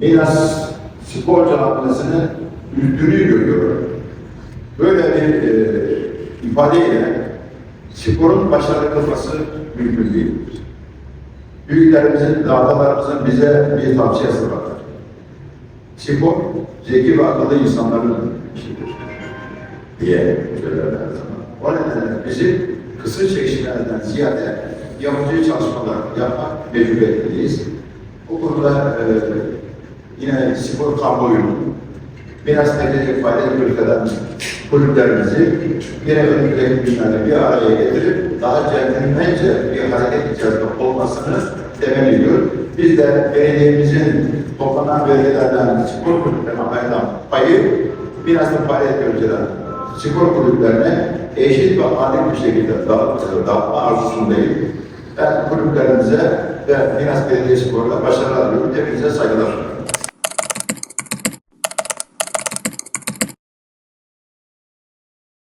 Milas spor camiasını üzdüğünü görüyorum. Böyle bir e, ifadeyle sporun başarılı kılması mümkün değil. Büyüklerimizin, dağdalarımızın bize bir tavsiyesi vardır. Spor, zeki ve akıllı insanların işidir diye söylerler zaman. O nedenle bizi kısır çekişmelerden ziyade yapıcı çalışmalar yapmak mecburiyetliyiz. Bu konuda e, yine spor kamuoyunun biraz medeni faydalı ülkeden kulüplerimizi yine önümüzdeki günlerde bir araya getirip daha centilmence bir hareket içerisinde olmasını temenni ediyorum. Biz de belediyemizin toplanan verilerden spor kulüplerine payı biraz da faaliyet ülkeden spor kulüplerine eşit ve adil bir şekilde dağıtma, dağıtma arzusundayım. Ben kulüplerimize ve Minas Belediye Spor'la başarılar diliyorum. Hepinize saygılar.